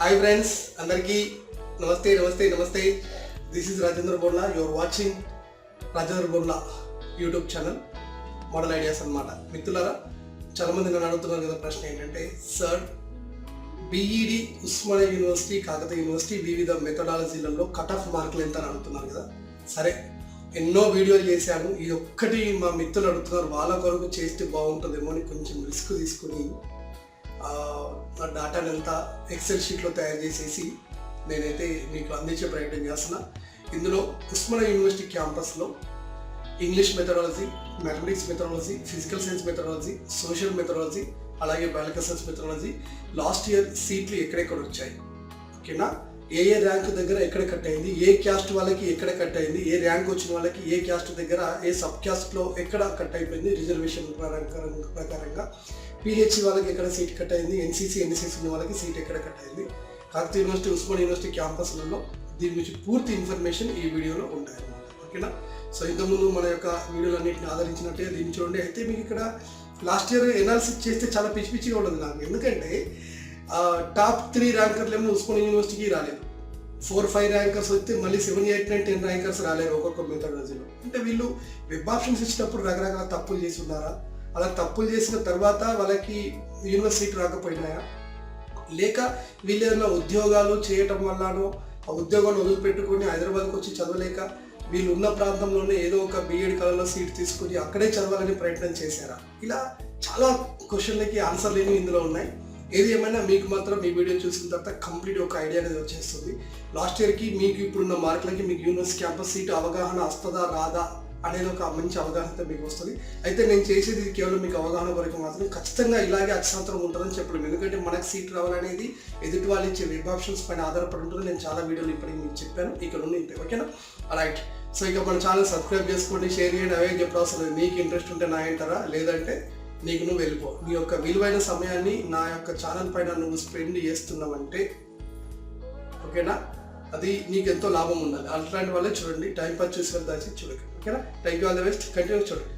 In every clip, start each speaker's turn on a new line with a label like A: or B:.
A: Hi friends అందరికీ నమస్తే నమస్తే నమస్తే. దిస్ ఇస్ రాజేంద్ర బోర్లా యువర్ వాచింగ్ రాజేంద్ర బోర్లా యూట్యూబ్ ఛానల్ మోడల్ ఐడియాస్ అనమాట మిత్రులారా చాలామంది నన్ను అడుగుతున్నారు కదా ప్రశ్న ఏంటంటే sir BEd Osmania university Kakatiya university వివిధ మెథడాలజీలలో కట్ ఆఫ్ మార్కులు ఎంత అని అడుగుతున్నారు కదా? సరే ఎన్నో వీడియోలు చేశాను. ఇది ఒక్కటి మా మిత్రులు అడుగుతున్నారు. వాళ్ళ కొరకు చేస్తే బాగుంటుందేమో అని కొంచెం రిస్క్ తీసుకుని నా డాటాని అంతా ఎక్సెల్ షీట్లో తయారు చేసేసి నేనైతే మీకు అందించే ప్రయత్నం చేస్తున్నా. ఇందులో ఉస్మానియా యూనివర్సిటీ క్యాంపస్లో English methodology mathematics methodology physical science methodology social methodology అలాగే biological science methodology last year సీట్లు ఎక్కడెక్కడ వచ్చాయి? ఓకేనా? ఏ ఏ ర్యాంక్ దగ్గర ఎక్కడ కట్ అయింది ఏ క్యాస్ట్ వాళ్ళకి ఎక్కడ కట్ అయింది ఏ ర్యాంక్ వచ్చిన వాళ్ళకి ఏ క్యాస్ట్ దగ్గర ఏ సబ్ క్యాస్ట్లో ఎక్కడ కట్ అయిపోయింది రిజర్వేషన్ ప్రకారంగా. పిహెచ్సి వాళ్ళకి ఎక్కడ సీట్ కట్ అయింది ఎన్సీసీ ఎన్సీసీ ఉన్న వాళ్ళకి సీట్ ఎక్కడ కట్ అయింది. కాకతీయ యూనివర్సిటీ ఉస్మాన్ యూనివర్సిటీ క్యాంపస్లలో దీని గురించి పూర్తి ఇన్ఫర్మేషన్ ఈ వీడియోలో ఉంటాయి అన్నమాట ఓకేనా? సో ఇంతకుముందు మన యొక్క వీడియోలన్నింటిని ఆదరించినట్టుగా దీన్ని చూడండి. అయితే మీకు ఇక్కడ లాస్ట్ ఇయర్ ఎనాలిసిస్ చేస్తే చాలా పిచ్చి పిచ్చిగా ఉండదు నాకు. ఎందుకంటే టాప్ త్రీ ర్యాంకర్లు ఏమో ఉస్మాన్ యూనివర్సిటీకి రాలేదు. ఫోర్ ఫైవ్ ర్యాంకర్స్ వస్తే మళ్ళీ seven eight nine ten rankers రాలేరు ఒక్కొక్క మెథడాలజీలో అంటే వీళ్ళు వెబ్ ఆప్షన్స్ ఇచ్చినప్పుడు రకరకాల తప్పులు చేసి ఉన్నారా అలా తప్పులు చేసిన తర్వాత వాళ్ళకి యూనివర్సిటీ రాకపోయినాయా? లేక వీళ్ళు ఏదైనా ఉద్యోగాలు చేయటం వల్లనో ఆ ఉద్యోగాన్ని వదిలిపెట్టుకొని హైదరాబాద్కి వచ్చి చదవలేక వీళ్ళు ఉన్న ప్రాంతంలోనే ఏదో ఒక బీఎడ్ కళలో సీట్ తీసుకొని అక్కడే చదవాలని ప్రయత్నం చేశారా? ఇలా చాలా క్వశ్చన్లకి ఆన్సర్ లేని ఇందులో ఉన్నాయి. ఏది ఏమైనా మీకు మాత్రం మీ వీడియో చూసిన తర్వాత కంప్లీట్ ఒక ఐడియా అనేది వచ్చేస్తుంది. లాస్ట్ ఇయర్కి మీకు ఇప్పుడున్న మార్కులకి మీకు యూనివర్సిటీ క్యాంపస్ సీట్ అవగాహన వస్తుందా రాదా అనేది ఒక మంచి అవగాహన మీకు వస్తుంది. అయితే నేను చేసేది కేవలం మీకు అవగాహన వరకు మాత్రం ఖచ్చితంగా ఇలాగే అక్షాంతరం ఉంటుందని చెప్పడం ఎందుకంటే మనకు సీట్ రావాలనేది ఎదుటి వాళ్ళు ఇచ్చే వెబ్ ఆప్షన్స్ పైన ఆధారపడి ఉంటుంది. నేను చాలా వీడియోలు ఇప్పటికి మీకు చెప్పాను. ఇక్కడ నుండి ఇంతే ఓకేనా? రైట్ సో ఇక మన ఛానల్ సబ్స్క్రైబ్ చేసుకోండి షేర్ చేయండి అవే చెప్పడం అవసరం మీకు ఇంట్రెస్ట్ ఉంటే నా ఏంటారా లేదంటే నీకు నువ్వు వెళ్ళిపో. నీ యొక్క విలువైన సమయాన్ని నా యొక్క ఛానల్ పైన నువ్వు స్పెండ్ చేస్తున్నావంటే ఓకేనా? అది నీకు ఎంతో లాభం ఉండాలి. అట్లాంటి వాళ్ళే చూడండి. టైం పాస్ చూసి దాచి చూడకండి ఓకేనా? Thank you all the best continue చూడండి.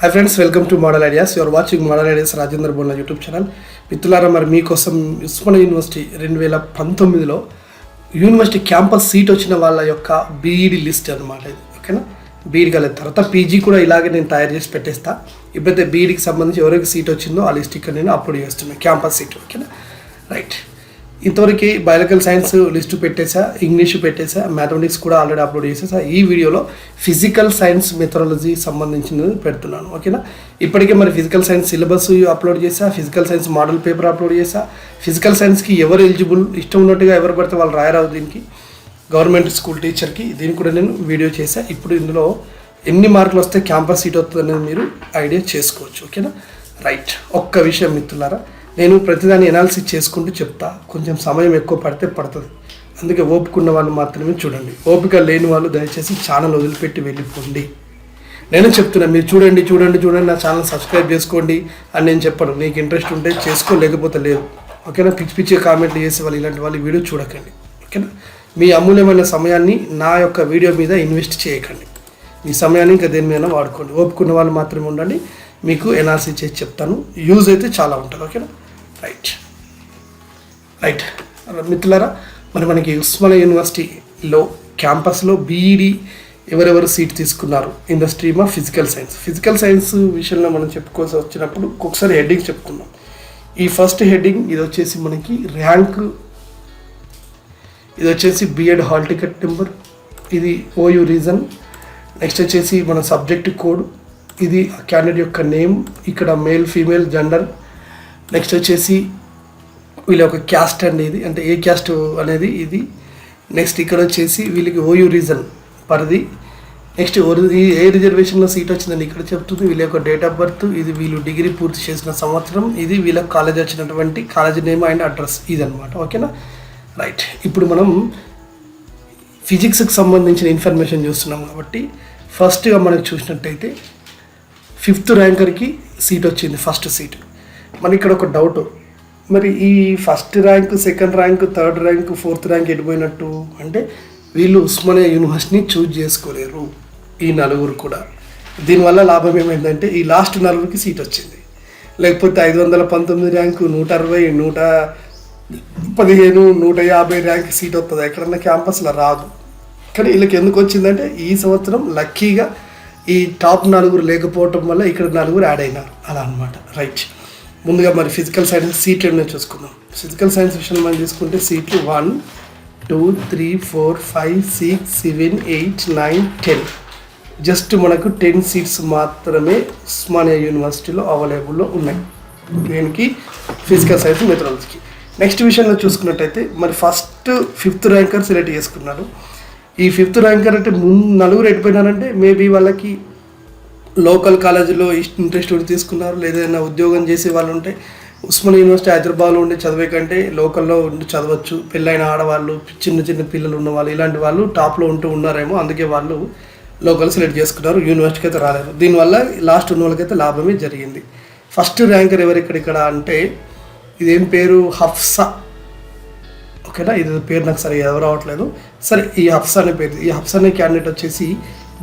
A: Hi friends welcome to model ideas your watching model ideas Rajendra బోన్ల YouTube channel మిత్రులారా మరి మీకోసం ఉస్మానియా యూనివర్సిటీ రెండు వేల పంతొమ్మిదిలో యూనివర్సిటీ క్యాంపస్ సీట్ వచ్చిన వాళ్ళ యొక్క బీఈడి లిస్ట్ అనమాట ఇది. ఓకేనా? బీఈడి కలిగిన తర్వాత పీజీ కూడా ఇలాగే నేను తయారు చేసి పెట్టేస్తా. ఇప్పుడైతే బీఈడికి సంబంధించి ఎవరికి సీట్ వచ్చిందో ఆ లిస్ట్ ఇక్కడ నేను అప్లోడ్ చేస్తున్నాను క్యాంపస్ సీట్ ఓకేనా? రైట్. ఇంతవరకు బయాలజికల్ సైన్స్ లిస్ట్ పెట్టేసా ఇంగ్లీష్ పెట్టేసా మ్యాథమెటిక్స్ కూడా ఆల్రెడీ అప్లోడ్ చేసేసా. ఈ వీడియోలో ఫిజికల్ సైన్స్ మెథడాలజీ సంబంధించినది పెడుతున్నాను ఓకేనా? ఇప్పటికే మరి ఫిజికల్ సైన్స్ సిలబస్ అప్లోడ్ చేసా physical science model paper upload చేసా. ఫిజికల్ సైన్స్కి ఎవరు ఎలిజిబుల్? ఇష్టం ఉన్నట్టుగా ఎవరు పడితే వాళ్ళు రాయరావు దీనికి. గవర్నమెంట్ స్కూల్ టీచర్కి దీన్ని కూడా నేను వీడియో చేశాను ఇప్పుడు ఇందులో ఎన్ని మార్కులు వస్తే క్యాంపస్ సీట్ వస్తుందనేది మీరు ఐడియా చేసుకోవచ్చు ఓకేనా? రైట్. ఒక్క విషయం మిత్రులారా నేను ప్రతిదాన్ని ఎనాలిసిస్ చేసుకుంటూ చెప్తా. కొంచెం సమయం ఎక్కువ పడితే పడుతుంది. అందుకే ఓపుకున్న వాళ్ళు మాత్రమే చూడండి. ఓపిక లేని వాళ్ళు దయచేసి ఛానల్ వదిలిపెట్టి వెళ్ళిపోండి. నేను చెప్తున్నా మీరు చూడండి చూడండి చూడండి నా ఛానల్ సబ్స్క్రైబ్ చేసుకోండి అని నేను చెప్పను. నీకు ఇంట్రెస్ట్ ఉంటే చేసుకో లేకపోతే లేదు. ఓకేనా? పిచ్చి పిచ్చి కామెంట్లు చేసే వాళ్ళు ఇలాంటి వాళ్ళు వీడియో చూడకండి. ఓకేనా? మీ అమూల్యమైన సమయాన్ని నా యొక్క వీడియో మీద ఇన్వెస్ట్ చేయకండి. మీ సమయాన్ని ఇంకా దేని మీద వాడుకోండి. ఓపుకున్న వాళ్ళు మాత్రమే ఉండండి. మీకు ఎనాలిసిస్ చేసి చెప్తాను. యూజ్ అయితే చాలా ఉంటుంది. ఓకేనా? రైట్. రైట్. మిత్రులారా మరి మనకి ఉస్మానియా యూనివర్సిటీలో క్యాంపస్లో బీఈడి ఎవరెవరు సీట్ తీసుకున్నారు? In the stream of physical science. Physical science విషయంలో మనం చెప్పుకోవాల్సి వచ్చినప్పుడు ఒకసారి హెడ్డింగ్ చెప్పుకుందాం. ఈ ఫస్ట్ హెడ్డింగ్ ఇది వచ్చేసి మనకి ర్యాంక్ ఇది వచ్చేసి బిఎడ్ హాల్ టికెట్ నెంబర్ ఇది ఓయు రీజన్ నెక్స్ట్ వచ్చేసి మన సబ్జెక్ట్ కోడ్ ఇది క్యాండిడేట్ యొక్క నేమ్ ఇక్కడ మేల్ ఫీమేల్ జెండర్ నెక్స్ట్ వచ్చేసి వీళ్ళ యొక్క క్యాస్ట్ అండి ఇది అంటే ఏ క్యాస్ట్ అనేది ఇది. నెక్స్ట్ ఇక్కడ వచ్చేసి వీళ్ళకి ఓయూ రీజన్ పరిధి. నెక్స్ట్ ఏ రిజర్వేషన్లో సీట్ వచ్చిందని ఇక్కడ చెప్తుంది. వీళ్ళ యొక్క డేట్ ఆఫ్ బర్త్ ఇది వీళ్ళు డిగ్రీ పూర్తి చేసిన సంవత్సరం. ఇది వీళ్ళ కాలేజ్ వచ్చినటువంటి కాలేజ్ నేమ్ అండ్ అడ్రస్ ఇది అనమాట ఓకేనా రైట్ ఇప్పుడు మనం ఫిజిక్స్కి సంబంధించిన ఇన్ఫర్మేషన్ చూస్తున్నాం కాబట్టి ఫస్ట్గా మనకు చూసినట్టయితే ఫిఫ్త్ ర్యాంకర్కి సీట్ వచ్చింది ఫస్ట్ సీట్ మరి ఇక్కడ ఒక డౌట్ మరి ఈ first rank second rank third rank fourth rank ఎడిపోయినట్టు అంటే వీళ్ళు ఉస్మానియా యూనివర్సిటీని చూజ్ చేసుకోలేరు ఈ నలుగురు కూడా. దీనివల్ల లాభం ఏమైందంటే ఈ లాస్ట్ నలుగురికి సీట్ వచ్చింది. లేకపోతే ఐదు వందల పంతొమ్మిది ర్యాంకు నూట అరవై నూట పదిహేను నూట యాభై ర్యాంక్ సీట్ వస్తుంది. ఎక్కడన్నా క్యాంపస్లో రాదు. కానీ వీళ్ళకి ఎందుకు వచ్చిందంటే ఈ సంవత్సరం లక్కీగా ఈ టాప్ నలుగురు లేకపోవటం వల్ల ఇక్కడ నలుగురు యాడ్ అయినారు. అలా అనమాట రైట్. ముందుగా మరి ఫిజికల్ సైన్స్ సీట్లు చూసుకుందాం. ఫిజికల్ సైన్స్ విషయం మనం తీసుకుంటే సీట్లు one two three four five six seven eight nine ten. Just మనకు టెన్ సీట్స్ మాత్రమే ఉస్మానియా యూనివర్సిటీలో అవైలబుల్లో ఉన్నాయి. దేనికి ఫిజికల్ సైన్స్ మెథడాలజీకి. నెక్స్ట్ విషయంలో చూసుకున్నట్టయితే మరి ఫస్ట్ ఫిఫ్త్ ర్యాంకర్ సెలెక్ట్ చేసుకున్నారు ఈ ఫిఫ్త్ ర్యాంకర్ అంటే ముందు నలుగురు ఎట్టిపోయినారంటే మేబీ వాళ్ళకి లోకల్ కాలేజీలో ఇంట్రెస్ట్ తీసుకున్నారు లేదా ఏదైనా ఉద్యోగం చేసే వాళ్ళు ఉంటే ఉస్మాన్ యూనివర్సిటీ హైదరాబాద్లో ఉండి చదివే కంటే లోకల్లో ఉండి చదవచ్చు. పెళ్ళైన ఆడవాళ్ళు చిన్న చిన్న పిల్లలు ఉన్నవాళ్ళు ఇలాంటి వాళ్ళు టాప్లో ఉంటూ ఉన్నారేమో అందుకే వాళ్ళు లోకల్ సెలెక్ట్ చేసుకున్నారు. యూనివర్సిటీకి అయితే రాలేరు దీనివల్ల లాస్ట్ ఉన్న వాళ్ళకైతే లాభమే జరిగింది. ఫస్ట్ ర్యాంకర్ ఎవరు ఇక్కడ ఇక్కడ అంటే ఇదేం పేరు? హఫ్సా. ఓకేనా? ఇది పేరు నాకు సరిగా ఎవరు రావట్లేదు. సరే ఈ హఫ్సా అనే పేరు. ఈ హఫ్సా అనే క్యాండిడేట్ వచ్చేసి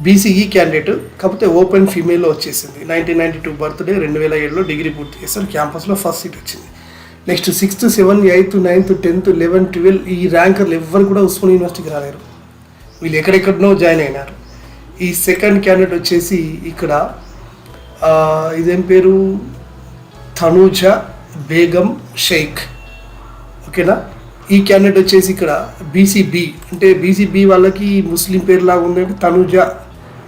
A: బీసీఈ క్యాండిడేట్ కాకపోతే ఓపెన్ ఫీమేల్లో వచ్చేసింది. నైన్టీన్ నైన్టీ టూ బర్త్డే రెండు వేల ఏడులో డిగ్రీ పూర్తి చేశారు. క్యాంపస్లో ఫస్ట్ సీట్ వచ్చింది. Next sixth seven eighth ninth tenth eleven twelve ఈ ర్యాంకర్లు ఎవ్వరు కూడా ఉస్మాన్ యూనివర్సిటీకి రాలేరు. వీళ్ళు ఎక్కడెక్కడనో జాయిన్ అయినారు. ఈ సెకండ్ క్యాండిడేట్ వచ్చేసి ఇక్కడ ఇదేం పేరు? తనూజ. బేగం షేక్. ఓకేనా? ఈ క్యాండిడేట్ వచ్చేసి ఇక్కడ బీసీబీ. అంటే బీసీబీ వాళ్ళకి ముస్లిం పేరు లాగా ఉందంటే తనుజ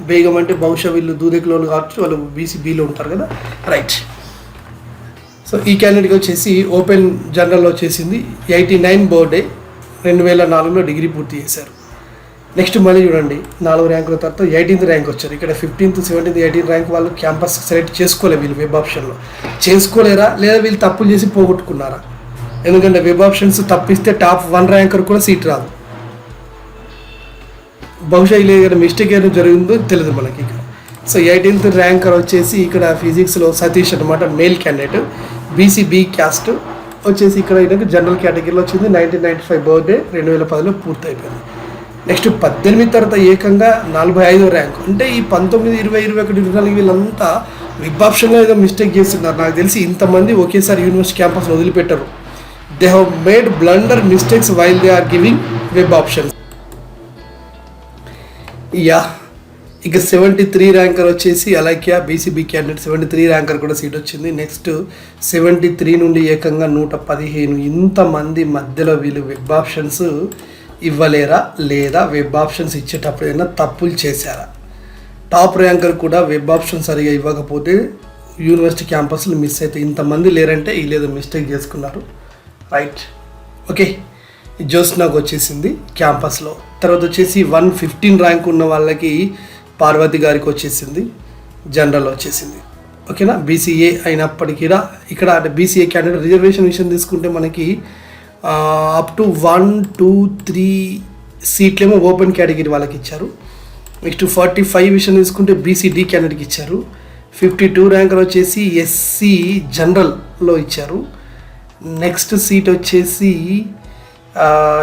A: బేగం అంటే బహుశా వీళ్ళు దూదెకులో కావచ్చు వాళ్ళు బీసీబీలో ఉంటారు కదా? రైట్ సో ఈ క్యాండిడేట్కి వచ్చేసి ఓపెన్ జనరల్లో వచ్చేసింది. ఎయిటీ నైన్ బర్త్డే రెండు వేల నాలుగులో డిగ్రీ పూర్తి చేశారు. నెక్స్ట్ మళ్ళీ చూడండి నాలుగు ర్యాంకుల తర్వాత ఎయిటీన్త్ ర్యాంక్ వచ్చారు. ఇక్కడ ఫిఫ్టీన్త్ సెవెంటీన్త్ ఎయిటీన్త్ ర్యాంక్ వాళ్ళు క్యాంపస్ సెలెక్ట్ చేసుకోలేదు వీళ్ళు వెబ్ ఆప్షన్లో చేసుకోలేరా? లేదా వీళ్ళు తప్పులు చేసి పోగొట్టుకున్నారా? ఎందుకంటే వెబ్ ఆప్షన్స్ తప్పిస్తే టాప్ వన్ ర్యాంకర్ కూడా సీట్ రాదు. బహుశా ఇలా మిస్టేక్ ఏదైనా జరిగిందో తెలియదు మనకి ఇక్కడ. సో ఎయిటీన్త్ ర్యాంకర్ వచ్చేసి ఇక్కడ ఫిజిక్స్లో సతీష్ అనమాట మేల్ క్యాండిడేట్ బీసీబీ క్యాస్ట్ వచ్చేసి ఇక్కడ జనరల్ కేటగిరీలో వచ్చింది. నైన్టీన్ నైన్టీ ఫైవ్ బర్త్డే రెండు వేల పదిలో పూర్తి అయిపోయింది నెక్స్ట్ పద్దెనిమిది తర్వాత ఏకంగా నలభై ఐదో ర్యాంక్. అంటే ఈ పంతొమ్మిది ఇరవై ఇరవై ఒకటి ఇరవై నాలుగు వీళ్ళంతా విబ్ ఆప్షన్లో ఏదో మిస్టేక్ చేస్తున్నారు. నాకు తెలిసి ఇంతమంది ఒకేసారి యూనివర్సిటీ క్యాంపస్ వదిలిపెట్టరు. They have made blunder mistakes while they are giving web options yeah ఇక సెవెంటీ త్రీ ర్యాంకర్ వచ్చేసి అలాగే BCB candidate seventy three ranker కూడా సీట్ వచ్చింది. నెక్స్ట్ సెవెంటీ త్రీ నుండి ఏకంగా నూట పదిహేను ఇంతమంది మధ్యలో వీళ్ళు వెబ్ ఆప్షన్స్ ఇవ్వలేరా? లేదా వెబ్ ఆప్షన్స్ ఇచ్చేటప్పుడు ఏదైనా తప్పులు చేశారా? టాప్ ర్యాంకర్ కూడా వెబ్ ఆప్షన్ సరిగా ఇవ్వకపోతే యూనివర్సిటీ క్యాంపస్లు మిస్ అయితే ఇంతమంది లేరంటే ఈ లేదో మిస్టేక్ చేసుకున్నారు. రైట్. ఓకే. జ్యోత్స్నాకు వచ్చేసింది క్యాంపస్లో. తర్వాత వచ్చేసి వన్ ఫిఫ్టీన్ ర్యాంక్ ఉన్న వాళ్ళకి పార్వతి గారికి వచ్చేసింది. జనరల్ వచ్చేసింది. ఓకేనా? బీసీఏ అయినప్పటికీ ఇక్కడ అంటే బీసీఏ క్యాండిడేట్ రిజర్వేషన్ విషయం తీసుకుంటే మనకి up to one two three సీట్లేమో open category వాళ్ళకి ఇచ్చారు. నెక్స్ట్ ఫార్టీ ఫైవ్ విషయం తీసుకుంటే బీసీడీ క్యాండిడేట్కి ఇచ్చారు. ఫిఫ్టీ టూ ర్యాంకర్ వచ్చేసి ఎస్సీ జనరల్లో ఇచ్చారు. నెక్స్ట్ సీట్ వచ్చేసి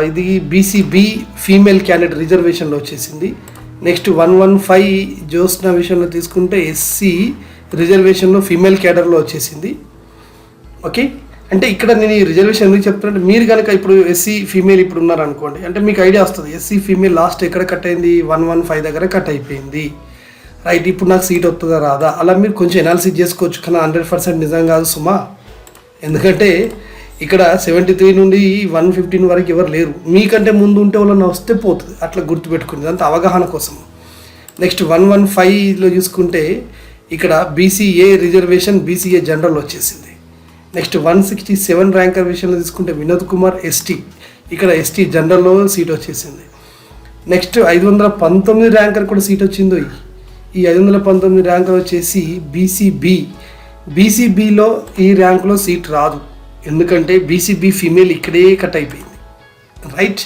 A: ఇది బీసీబీ ఫీమేల్ క్యాండిడేట్ రిజర్వేషన్లో వచ్చేసింది. Next one one five Jyotsna విషయంలో తీసుకుంటే ఎస్సీ రిజర్వేషన్లో ఫీమేల్ క్యాడర్లో వచ్చేసింది. ఓకే అంటే ఇక్కడ నేను ఈ రిజర్వేషన్ ఎందుకు చెప్తున్నానంటే మీరు కనుక ఇప్పుడు ఎస్సీ ఫీమేల్ ఇప్పుడు ఉన్నారు అనుకోండి అంటే మీకు ఐడియా వస్తుంది ఎస్సీ ఫీమేల్ లాస్ట్ ఎక్కడ కట్ అయింది? వన్ వన్ ఫైవ్ దగ్గర కట్ అయిపోయింది. రైట్ ఇప్పుడు నాకు సీట్ వస్తుందా రాదా? అలా మీరు కొంచెం ఎనాలిసిస్ చేసుకోవచ్చు కానీ హండ్రెడ్ పర్సెంట్ నిజం కాదు సుమా. ఎందుకంటే ఇక్కడ సెవెంటీ త్రీ నుండి వన్ ఫిఫ్టీన్ వరకు ఎవరు లేరు. మీకంటే ముందు ఉంటే వాళ్ళని వస్తే పోతుంది అట్లా గుర్తుపెట్టుకుంది అంత అవగాహన కోసం. నెక్స్ట్ వన్ వన్ ఫైవ్లో చూసుకుంటే ఇక్కడ బీసీఏ రిజర్వేషన్ బీసీఏ జనరల్ వచ్చేసింది. Next one sixty seven ranker విషయంలో తీసుకుంటే వినోద్ కుమార్ ఎస్టీ. ఇక్కడ ఎస్టీ జనరల్లో సీట్ వచ్చేసింది. నెక్స్ట్ ఐదు వందల పంతొమ్మిది ర్యాంకర్ కూడా సీట్ వచ్చిందో ఈ ఐదు వందల పంతొమ్మిది ర్యాంకర్ వచ్చేసి బీసీబీ. బీసీబీలో ఈ ర్యాంకులో సీట్ రాదు. ఎందుకంటే బీసీబీ ఫీమేల్ ఇక్కడే కట్ అయిపోయింది. రైట్?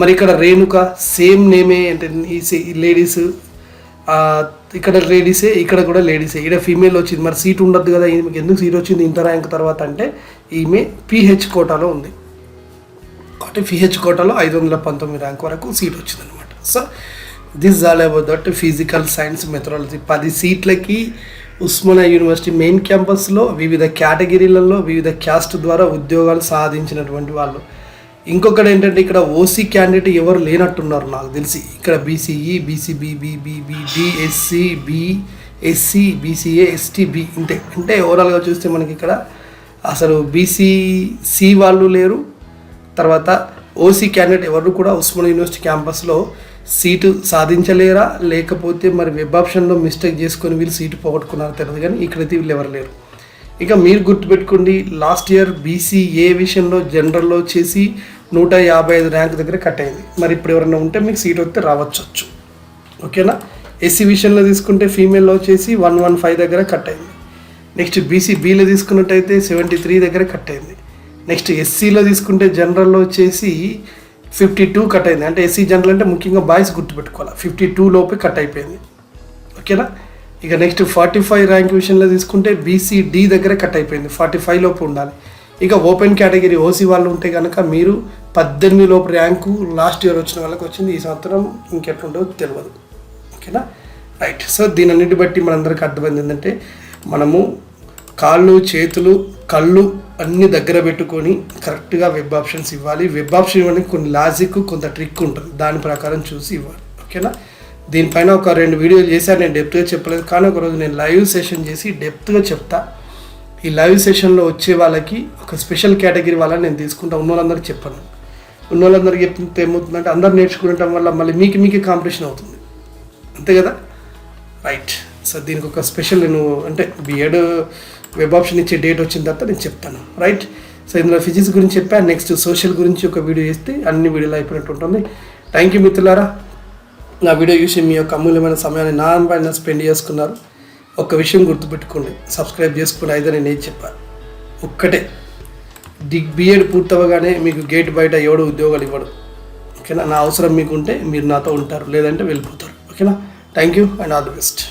A: మరి ఇక్కడ రేణుక సేమ్ నేమే అంటే ఈ లేడీస్ ఇక్కడ లేడీసే ఇక్కడ కూడా లేడీసే ఇక్కడ ఫీమేల్ వచ్చింది. మరి సీట్ ఉండదు కదా ఈమెకి ఎందుకు సీట్ వచ్చింది ఇంత ర్యాంక్ తర్వాత అంటే ఈమె పిహెచ్ కోటాలో ఉంది. కాబట్టి పిహెచ్ కోటాలో ఐదు వందల పంతొమ్మిది ర్యాంక్ వరకు సీట్ వచ్చింది అనమాట so this all about that physical science methodology పది సీట్లకి ఉస్మానియా యూనివర్సిటీ మెయిన్ క్యాంపస్లో వివిధ కేటగిరీలలో వివిధ క్యాస్ట్ ద్వారా ఉద్యోగాలు సాధించినటువంటి వాళ్ళు. ఇంకొకటి ఏంటంటే ఇక్కడ ఓసీ క్యాండిడేట్ ఎవరు లేనట్టున్నారు నాకు తెలిసి. ఇక్కడ BCE BCB BBB DSC B SC BCA ST B ఇంతే. అంటే ఓవరాల్గా చూస్తే మనకి ఇక్కడ అసలు బీసీసీ వాళ్ళు లేరు. తర్వాత ఓసీ క్యాండిడేట్ ఎవరు కూడా ఉస్మాన్ యూనివర్సిటీ క్యాంపస్లో సీటు సాధించలేరా? లేకపోతే మరి వెబ్ ఆప్షన్లో మిస్టేక్ చేసుకొని వీళ్ళు సీటు పోగొట్టుకున్నారో తెలియదు కానీ ఇక్కడైతే వీళ్ళు ఎవరు లేరు. ఇక మీరు గుర్తుపెట్టుకోండి లాస్ట్ ఇయర్ బీసీ ఏ విషయంలో జనరల్లో వచ్చేసి నూట యాభై ఐదు ర్యాంక్ దగ్గర కట్ అయింది. మరి ఇప్పుడు ఎవరైనా ఉంటే మీకు సీట్ వస్తే రావచ్చు ఓకేనా? ఎస్సీ విషయంలో తీసుకుంటే ఫీమేల్లో వచ్చేసి వన్ వన్ ఫైవ్ దగ్గర కట్ అయింది. నెక్స్ట్ బీసీ బీలో తీసుకున్నట్టయితే సెవెంటీ త్రీ దగ్గర కట్ అయింది. నెక్స్ట్ ఎస్సీలో తీసుకుంటే జనరల్లో వచ్చేసి ఫిఫ్టీ టూ కట్ అయింది. అంటే ఎస్సీ జనరల్ అంటే ముఖ్యంగా బాయ్స్ గుర్తుపెట్టుకోవాలి. ఫిఫ్టీ టూ లోపే కట్ అయిపోయింది. ఓకేనా? ఇక నెక్స్ట్ ఫార్టీ ఫైవ్ ర్యాంక్ విషయంలో తీసుకుంటే బీసీడీ దగ్గర కట్ అయిపోయింది. ఫార్టీ ఫైవ్ లోపు ఉండాలి. ఇక ఓపెన్ కేటగిరీ ఓసీ వాళ్ళు ఉంటే కనుక మీరు పద్దెనిమిది లోపు ర్యాంకు లాస్ట్ ఇయర్ వచ్చిన వాళ్ళకి వచ్చింది. ఈ సంవత్సరం ఇంకెట్లుండో తెలియదు ఓకేనా? రైట్. సో దీని అన్నిటి బట్టి మనందరికీ అర్థమైంది ఏంటంటే మనము కాళ్ళు చేతులు కళ్ళు అన్ని దగ్గర పెట్టుకొని కరెక్ట్గా వెబ్ ఆప్షన్స్ ఇవ్వాలి. వెబ్ ఆప్షన్ ఇవ్వడానికి కొన్ని లాజిక్ కొంత ట్రిక్ ఉంటుంది. దాని ప్రకారం చూసి ఇవ్వాలి. ఓకేనా? దీనిపైన ఒక రెండు వీడియోలు చేశాను నేను డెప్త్గా చెప్పలేదు. కానీ ఒకరోజు నేను లైవ్ సెషన్ చేసి డెప్త్గా చెప్తా. ఈ లైవ్ సెషన్లో వచ్చే వాళ్ళకి ఒక స్పెషల్ కేటగిరీ వాళ్ళని నేను తీసుకుంటా. ఉన్న వాళ్ళందరికీ చెప్పాను. ఉన్న వాళ్ళందరికీ చెప్తే ఏమవుతుందంటే అందరు నేర్చుకుంటాం వల్ల మళ్ళీ మీకు మీకే కాంపిటీషన్ అవుతుంది. అంతే కదా? రైట్ సో దీనికి ఒక స్పెషల్ నేను అంటే బిఎడ్ వెబ్ ఆప్షన్ ఇచ్చే డేట్ వచ్చిన తర్వాత నేను చెప్తాను. రైట్ సో ఇందులో ఫిజిక్స్ గురించి చెప్పాను నెక్స్ట్ సోషల్ గురించి ఒక వీడియో చేస్తే అన్ని వీడియోలు అయిపోయినట్టు ఉంటుంది. థ్యాంక్ యూ మిత్రులారా. నా వీడియో చూసి మీ యొక్క అమూల్యమైన సమయాన్ని నా పైన స్పెండ్ చేసుకున్నారు. ఒక్క విషయం గుర్తుపెట్టుకోండి. సబ్స్క్రైబ్ చేసుకుని అయితే నేను ఏం చెప్పాను ఒక్కటే డిగ్ బిఎడ్ పూర్తవగానే మీకు గేట్ బయట ఎవడు ఉద్యోగాలు ఇవ్వడు. ఓకేనా? నా అవసరం మీకు ఉంటే మీరు నాతో ఉంటారు. లేదంటే వెళ్ళిపోతారు. ఓకేనా? Thank you and all the best